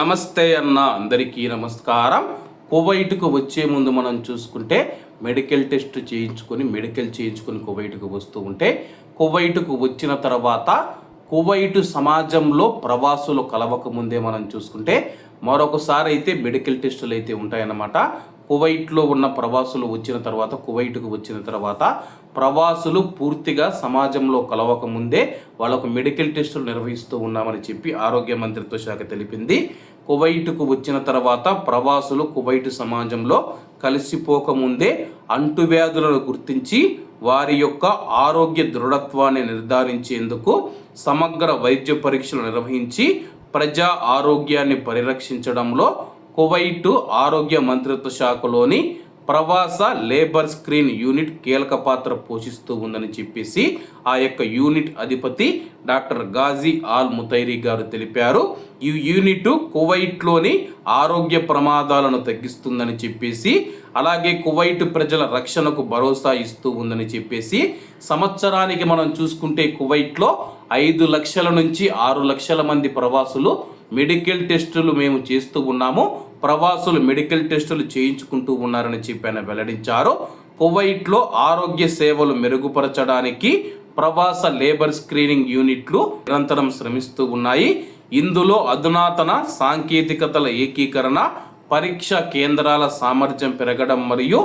నమస్తే అన్న అందరికీ నమస్కారం. కువైట్కు వచ్చే ముందు మనం చూసుకుంటే మెడికల్ టెస్ట్ చేయించుకొని మెడికల్ చేయించుకొని కువైట్కు వస్తూ ఉంటే కువైట్కు వచ్చిన తర్వాత కువైట్ సమాజంలో ప్రవాసులు కలవక ముందే మనం చూసుకుంటే మరొకసారి అయితే మెడికల్ టెస్టులు అయితే ఉంటాయన్నమాట. కువైట్లో ఉన్న ప్రవాసులు వచ్చిన తర్వాత కువైట్కు వచ్చిన తర్వాత ప్రవాసులు పూర్తిగా సమాజంలో కలవక ముందే వాళ్ళకు మెడికల్ టెస్టులు నిర్వహిస్తూ ఉన్నామని చెప్పి ఆరోగ్య మంత్రిత్వ శాఖ తెలిపింది. కువైట్కు వచ్చిన తర్వాత ప్రవాసులు కువైట్ సమాజంలో కలిసిపోకముందే అంటువ్యాధులను గుర్తించి వారి యొక్క ఆరోగ్య దృఢత్వాన్ని నిర్ధారించేందుకు సమగ్ర వైద్య పరీక్షలు నిర్వహించి ప్రజా ఆరోగ్యాన్ని పరిరక్షించడంలో కువైటు ఆరోగ్య మంత్రిత్వ శాఖలోని ప్రవాస లేబర్ స్క్రీన్ యూనిట్ కీలక పాత్ర పోషిస్తూ ఉందని చెప్పేసి ఆ యొక్క యూనిట్ అధిపతి డాక్టర్ గాజీ ఆల్ ముతైరీ గారు తెలిపారు. ఈ యూనిట్ కువైట్లోని ఆరోగ్య ప్రమాదాలను తగ్గిస్తుందని చెప్పేసి అలాగే కువైట్ ప్రజల రక్షణకు భరోసా ఇస్తూ ఉందని చెప్పేసి సంవత్సరానికి మనం చూసుకుంటే కువైట్లో ఐదు లక్షల నుంచి ఆరు లక్షల మంది ప్రవాసులు మెడికల్ టెస్టులు మేము చేస్తూ ఉన్నాము. ప్రవాసులు మెడికల్ టెస్టులు చేయించుకుంటూ ఉన్నారని చెప్పి ఆయన వెల్లడించారు. కువైట్లో ఆరోగ్య సేవలు మెరుగుపరచడానికి ప్రవాస లేబర్ స్క్రీనింగ్ యూనిట్లు నిరంతరం శ్రమిస్తూ ఉన్నాయి. ఇందులో అధునాతన సాంకేతికతల ఏకీకరణ పరీక్ష కేంద్రాల సామర్థ్యం పెరగడం మరియు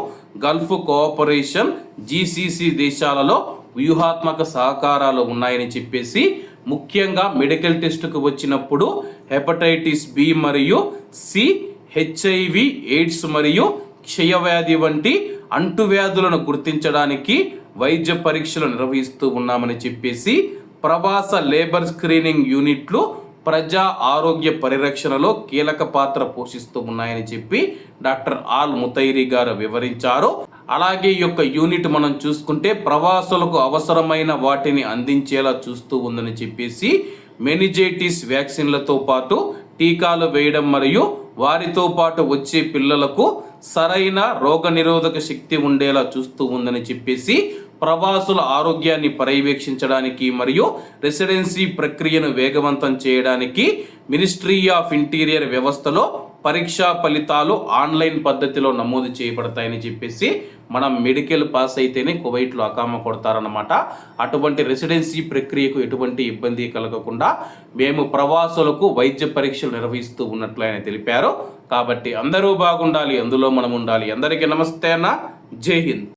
గల్ఫ్ కోఆపరేషన్ జీసీసీ దేశాలలో వ్యూహాత్మక సహకారాలు ఉన్నాయని చెప్పేసి ముఖ్యంగా మెడికల్ టెస్టుకు వచ్చినప్పుడు హెపటైటిస్ బి మరియు సి హెచ్ఐవి ఎయిడ్స్ మరియు క్షయవ్యాధి వంటి అంటువ్యాధులను గుర్తించడానికి వైద్య పరీక్షలు నిర్వహిస్తూ ఉన్నామని చెప్పేసి ప్రవాస లేబర్ స్క్రీనింగ్ యూనిట్లు ప్రజా ఆరోగ్య పరిరక్షణలో కీలక పాత్ర పోషిస్తూ ఉన్నాయని చెప్పి డాక్టర్ ఆల్ ముతైరి గారు వివరించారు. అలాగే ఈ యొక్క యూనిట్ మనం చూసుకుంటే ప్రవాసులకు అవసరమైన వాటిని అందించేలా చూస్తూ ఉందని చెప్పేసి మెనిజైటిస్ వ్యాక్సిన్లతో పాటు టీకాలు వేయడం మరియు వారితో పాటు వచ్చే పిల్లలకు సరైన రోగనిరోధక శక్తి ఉండేలా చూస్తూ ఉందని చెప్పేసి ప్రవాసుల ఆరోగ్యాన్ని పర్యవేక్షించడానికి మరియు రెసిడెన్సీ ప్రక్రియను వేగవంతం చేయడానికి మినిస్ట్రీ ఆఫ్ ఇంటీరియర్ వ్యవస్థలో పరీక్షా ఫలితాలు ఆన్లైన్ పద్ధతిలో నమోదు చేయబడతాయని చెప్పేసి మనం మెడికల్ పాస్ అయితేనే కువైట్లో అకామ కొడతారనమాట అటువంటి రెసిడెన్సీ ప్రక్రియకు ఎటువంటి ఇబ్బంది కలగకుండా మేము ప్రవాసులకు వైద్య పరీక్షలు నిర్వహిస్తూ ఉన్నట్లు ఆయన తెలిపారు. కాబట్టి అందరూ బాగుండాలి అందులో మనం ఉండాలి. అందరికీ నమస్తే అన్న. జై హింద్.